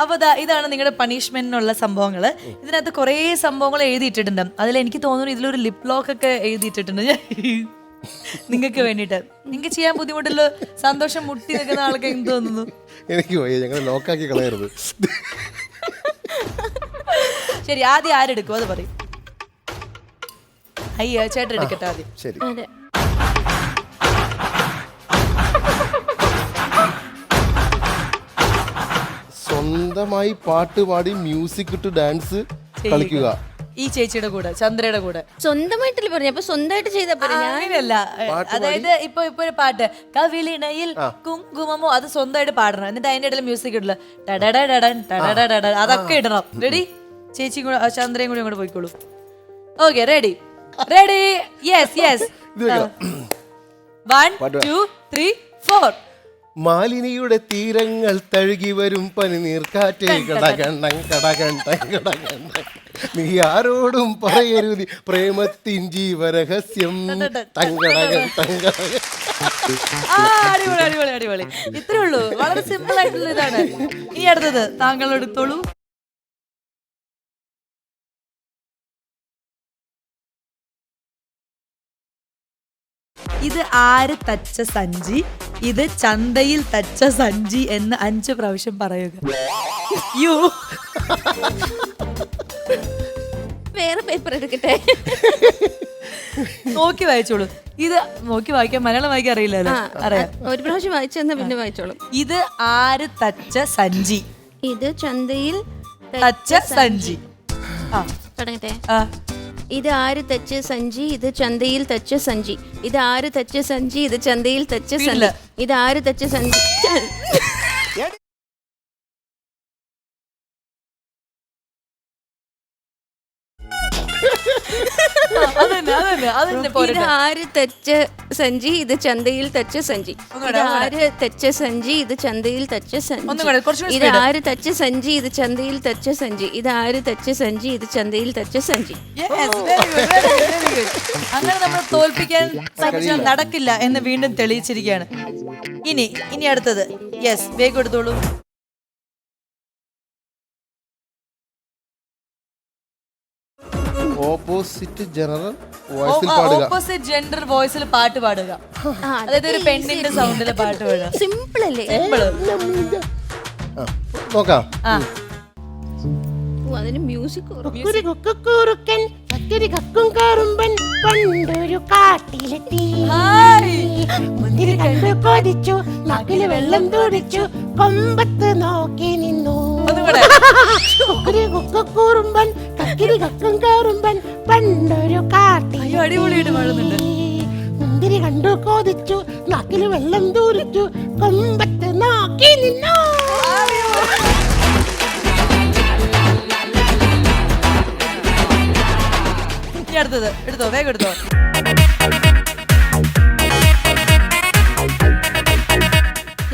അപ്പൊ ദാ ഇതാണ് നിങ്ങളുടെ പണിഷ്മെന്റിനുള്ള സംഭവങ്ങൾ ഇതിനകത്ത് കുറേ സംഭവങ്ങൾ എഴുതിയിട്ടിട്ടുണ്ട്. അതിൽ എനിക്ക് തോന്നുന്നു ഇതിലൊരു ലിപ് ലോക്ക് ഒക്കെ എഴുതിയിട്ടിട്ടുണ്ട്. നിങ്ങൾക്ക് വേണ്ടിയിട്ട്. നിങ്ങൾക്ക് ചെയ്യാൻ ബുദ്ധിമുട്ടുള്ള സന്തോഷം മുട്ടി നിൽക്കുന്ന ആൾക്ക് എന്ത് തോന്നുന്നു? എനിക്ക് വയ്യ. ഞങ്ങൾ ലോക്കാക്കി കളയരുത്. ശരി ആദ്യം ആരെടുക്കും? അത് പറയും. അയ്യോ ചേട്ടൻ എടുക്കട്ടെ ആദ്യം. ശരി. സ്വന്തമായി പാട്ട് പാടി മ്യൂസിക് ഇട്ട് ഡാൻസ് കളിക്കുക. ഈ ചേച്ചിയുടെ കൂടെ ചന്ദ്രയുടെ കൂടെ. സ്വന്തമായിട്ടല്ലേ പറഞ്ഞു? അപ്പൊ സ്വന്തമായിട്ട് ചെയ്ത അങ്ങനെയല്ല അതായത് ഇപ്പൊ ഇപ്പൊ ഒരു പാട്ട്. കവിളിണയിൽ കുങ്കുമമോ അത് സ്വന്തമായിട്ട് പാടണം. എന്നിട്ട് അതിന്റെ ഇടയിൽ മ്യൂസിക് ഇടില്ല ടടടടടൻ, ടടടടടൻ, അതൊക്കെ ഇടണം. റെഡി ചേച്ചിയും കൂടെ ചന്ദ്രയും കൂടെ ഇങ്ങോട്ട് പോയിക്കോളൂ. Okay ready ready yes yes ഇത് വൺ ടു ത്രീ ഫോർ മാലിനിയുടെ തീരങ്ങൾ തഴുകി വരും പനിനീർക്കാറ്റേ കടകണ്ണം കടകണ്ണം കടകണ്ണം നീ ആരോടും പറയരുത്. പ്രേമത്തിൻ ജീവരഹസ്യം. തങ്കടകൻ തങ്കടകൻ. ആ അടിപൊളി അടിപൊളി അടിപൊളി. ഇത്രേ ഉള്ളൂ. വളരെ സിമ്പിൾ ആയിട്ടുള്ള ഇതാണ്. ഇനി അടുത്തത് താങ്കൾ എടുത്തോളൂ ഇത് ആര് തച്ച സഞ്ചി? ഇത് ചന്തയിൽ തച്ച സഞ്ചി എന്ന് അഞ്ച് പ്രാവശ്യം പറയുക. യു വേറെ പേപ്പർ എടുക്കട്ടെ? നോക്കി വായിച്ചോളൂ. ഇത് നോക്കി വായിക്കാൻ മലയാളം വായിക്കാൻ അറിയില്ലല്ലോ. അറിയാം. ഒരു പ്രാവശ്യം വായിച്ചു തന്നാ പിന്നെ വായിച്ചോളൂ. ഇത് ആര് തച്ച സഞ്ചി? ഇത് ചന്തയിൽ തച്ച സഞ്ചി. ആ. തുടങ്ങട്ടെ. ആ. ഇത് ആര് തച്ച സഞ്ചി? ഇത് ചന്തയിൽ തച്ച സഞ്ചി. ഇത് ആര് തച്ച സഞ്ചി? ഇത് ചന്തയിൽ തച്ച സഞ്ചി. ഇത് ആര് തച്ച സഞ്ചി? അതന്നെ അതന്നെ അതന്നെ. പോരട്ടെ. ആര് തച്ച സഞ്ചി ഇത് ചന്തയിൽ തെച്ച സഞ്ചി. ഒന്നുകൂടെ, ഇത് ഒന്നുകൂടെ. സഞ്ചി ഇത് ചന്തയിൽ തച്ച സഞ്ചി. കുറച്ചുകൂടി speed. ആര് തച്ച സഞ്ചി ഇത് ചന്തയിൽ തെച്ച സഞ്ചി. ഇത് തെച്ച തച്ച സഞ്ചി ഇത് ചന്തയിൽ തെച്ച സഞ്ചി. Yes, very good, very good, very good. അങ്ങനെ നമ്മൾ തോൽപ്പിക്കാൻ ശ്രമിച്ചാൽ നടക്കില്ല എന്ന് വീണ്ടും തെളിയിച്ചിരിക്കുകയാണ്. ഇനി ഇനി അടുത്തത്. യെസ് വേഗം എടുത്തോളൂ. ഓപ്പോസിറ്റ് ജനറൽ വോയിസിൽ പാടുക. ഓപ്പോസിറ്റ് ജെൻഡർ വോയിസിൽ പാട്ട് പാടുക. അതായത് ഒരു പെണ്ണിന്റെ സൗണ്ടിൽ പാട്ട് പാടുക. സിമ്പിൾ അല്ലേ? ആ, നോക്കാം. ആ. ഓ, അതിന് മ്യൂസിക് ഒരു കുക്കുറുക്കൻ പത്തിരി കക്കും കാറുമ്പൻ പണ്ടൊരു കാട്ടിലെത്തി. ഹായ്. മുന്തിരി കണ്ടു കൊതിച്ചു നാക്കിൽ വെള്ളം തുടിച്ചു കൊമ്പത്ത് നോക്കി നിന്നു. ഒന്നുകൂടെ. ഒരു കുക്കുറുമ്പൻ കക്കിരി കക്കും കാറുമ്പൻ പണ്ടൊരു കാട്ടി അയ്യോ അടിപൊളിയായിട്ട് പാടുന്നുണ്ട്. മുന്തിരി കണ്ടു കോതിച്ചു നാക്കിൽ വെള്ളം തൂരിച്ചു കൊമ്പത്ത് നോക്കി നിന്നോ. ഇനി അടുത്തത് എടുത്തോ വേഗം എടുത്തോ.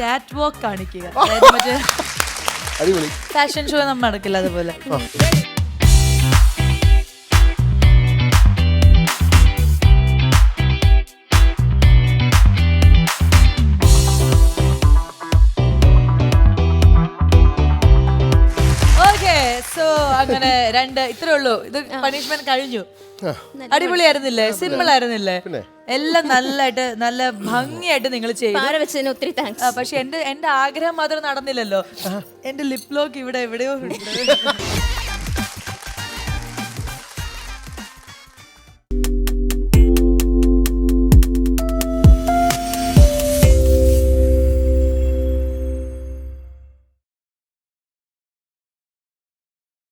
ക്യാറ്റ് വാക്ക് കാണിക്കുക ഫാഷൻ ഷോ നമ്മൾ നടക്കില്ല അതുപോലെ. അങ്ങനെ രണ്ട് ഇത്രേ ഉള്ളൂ. ഇത് പണിഷ്മെന്റ് കഴിഞ്ഞു. അടിപൊളിയായിരുന്നില്ലേ? സിമ്പിൾ ആയിരുന്നില്ലേ എല്ലാം നല്ലതായിട്ട് നല്ല ഭംഗിയായിട്ട് നിങ്ങൾ ചെയ്യും ഒത്തിരി താങ്ക്സ് പക്ഷെ എന്റെ എന്റെ ആഗ്രഹം മാത്രം നടന്നില്ലല്ലോ. എന്റെ ലിപ് ലോക്ക് ഇവിടെ എവിടെയോ ഉണ്ട്.